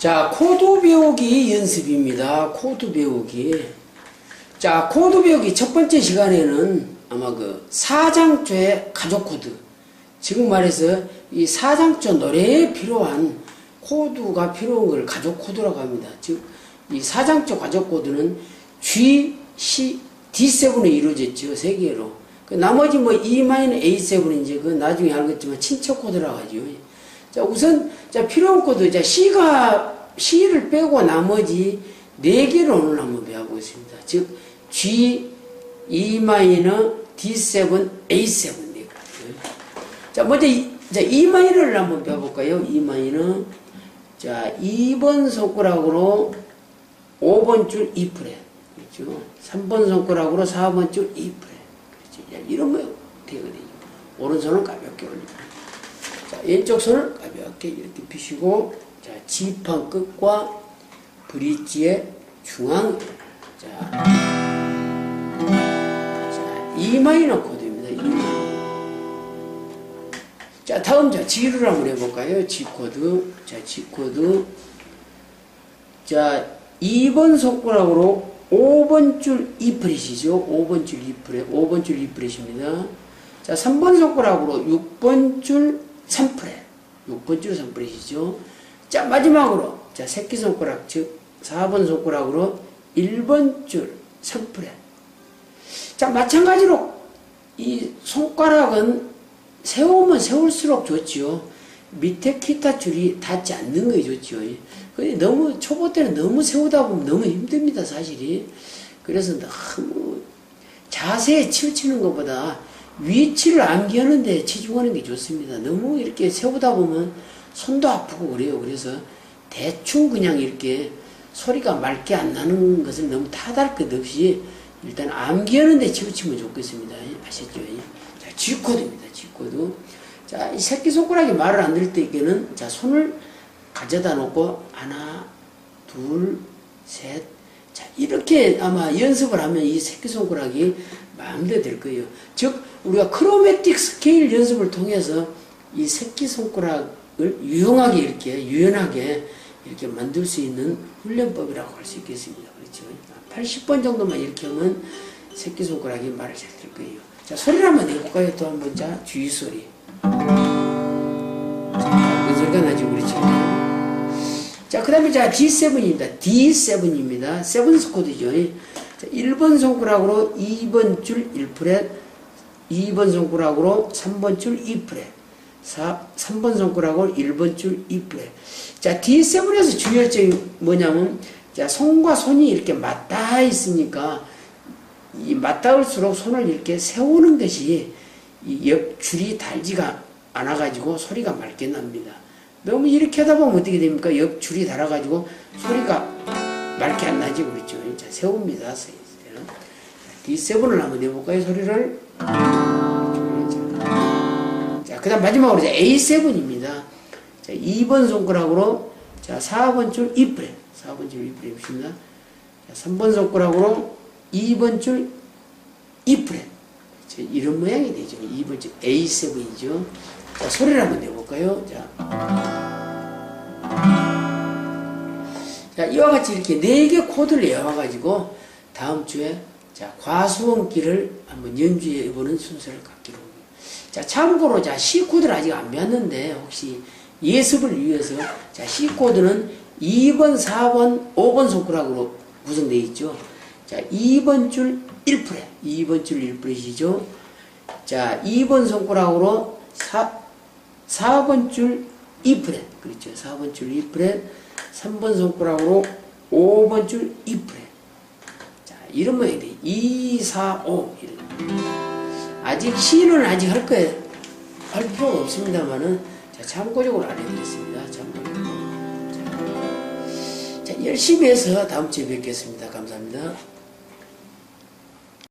자, 코드 배우기 연습입니다. 코드 배우기. 자, 코드 배우기 첫 번째 시간에는 아마 그 사장조의 가족 코드. 지금 말해서 이 사장조 노래에 필요한 코드가 필요한 걸 가족 코드라고 합니다. 즉, 이 사장조 가족 코드는 G, C, D7로 이루어졌죠. 세 개로. 그 나머지 뭐 E-A7 이제 그 나중에 알겠지만 친척 코드라고 하죠. 자, 우선, 자, 필요한 코드, 자, C가, C를 빼고 나머지 네 개를 오늘 한번 배워보겠습니다. 즉, G, E 마이너, D7, A7 네 개. 자, 먼저, 이, 자, E 마이너를 한번 배워볼까요? E 마이너. 자, 2번 손가락으로 5번 줄 E 프렛. 그렇죠? 3번 손가락으로 4번 줄 E 프렛. 그렇죠? 거 되거든요. 오른손을 가볍게 올립니다. 자, 왼쪽 손을 가볍게 이렇게 피시고, 자, 지판 끝과 브릿지의 중앙, 자, 자, E 마이너 코드입니다. E 마이너. 자, 다음, 자, G를 한번 해볼까요? G 코드. 자, G 코드. 자, 2번 손가락으로 5번 줄 E 프렛이죠. 5번 줄 E 프렛, 5번 줄 E 프렛입니다. 자, 3번 손가락으로 6번 줄 3프렛. 6번 줄 3프렛이죠. 자, 마지막으로, 자, 새끼손가락, 즉, 4번 손가락으로 1번 줄 3프렛. 자, 마찬가지로, 이 손가락은 세우면 세울수록 좋지요. 밑에 기타 줄이 닿지 않는 게 좋지요. 근데 너무, 초보 때는 너무 세우다 보면 너무 힘듭니다, 사실이. 그래서 너무 자세에 치우치는 것보다 위치를 암기하는 데 치중하는 게 좋습니다. 너무 이렇게 세우다 보면 손도 아프고 그래요. 그래서 대충 그냥 이렇게 소리가 맑게 안 나는 것을 너무 타달 것 없이 일단 암기하는 데 치우치면 좋겠습니다. 아셨죠? 자, G코드입니다. G코드. 자, 이 새끼손가락이 말을 안 들을 때에는 자, 손을 가져다 놓고 하나, 둘, 셋. 자, 이렇게 아마 연습을 하면 이 새끼손가락이 마음대로 될 거예요. 즉, 우리가 크로매틱 스케일 연습을 통해서 이 새끼손가락을 유용하게 이렇게, 유연하게 이렇게 만들 수 있는 훈련법이라고 할 수 있겠습니다. 그렇죠? 80번 정도만 이렇게 하면 새끼손가락이 말을 잘 들 거예요. 자, 소리를 한번 내볼까요? 또 한 번. 자, 주의 소리. 자, 그 소리가 나죠. 그렇죠? 자, 그 다음에 자, D7입니다. D7입니다. 세븐스 코드죠. 자, 1번 손가락으로 2번 줄 1프렛, 2번 손가락으로 3번 줄 2프렛, 4, 3번 손가락으로 1번 줄 2프렛. 자, D7에서 중요한 점이 뭐냐면, 자, 손과 손이 이렇게 맞닿아 있으니까, 이 맞닿을수록 손을 이렇게 세우는 것이 이 옆줄이 달지가 않아가지고 소리가 맑게 납니다. 너무 이렇게 하다 보면 어떻게 됩니까? 옆 줄이 달아가지고 소리가 맑게 안 나지 그렇죠. 자, 세웁니다. 세우세요. D7을 한번 내볼까요? 소리를. 자, 그 다음 마지막으로 이제 A7입니다. 자, 2번 손가락으로 자, 4번 줄 2프렛. 4번 줄 2프렛 입니다. 자, 3번 손가락으로 2번 줄 2프렛. 그렇죠? 이런 모양이 되죠. 2번 줄 A7이죠. 자, 소리를 한번 내볼까요? 자. 자, 이와 같이 이렇게 네 개 코드를 외워가지고 다음 주에 자, 과수원기를 한번 연주해 보는 순서를 갖기로 합니다. 자, 참고로 자, C 코드를 아직 안 배웠는데 혹시 예습을 위해서 자, C 코드는 2번, 4번, 5번 손가락으로 구성되어 있죠. 자, 2번 줄 1프렛, 2번 줄 1프렛이죠. 자, 2번 손가락으로 4, 4번 줄 2프렛, 그렇죠. 4번 줄 2프렛, 3번 손가락으로 5번 줄 2프렛. 자, 이런 모양이 돼. 2, 4, 5. 이런. 아직 C는 아직 할 거에 할 필요가 없습니다만은 자, 참고적으로 알려드리겠습니다. 참고적으로. 자, 자, 열심히 해서 다음 주에 뵙겠습니다. 감사합니다.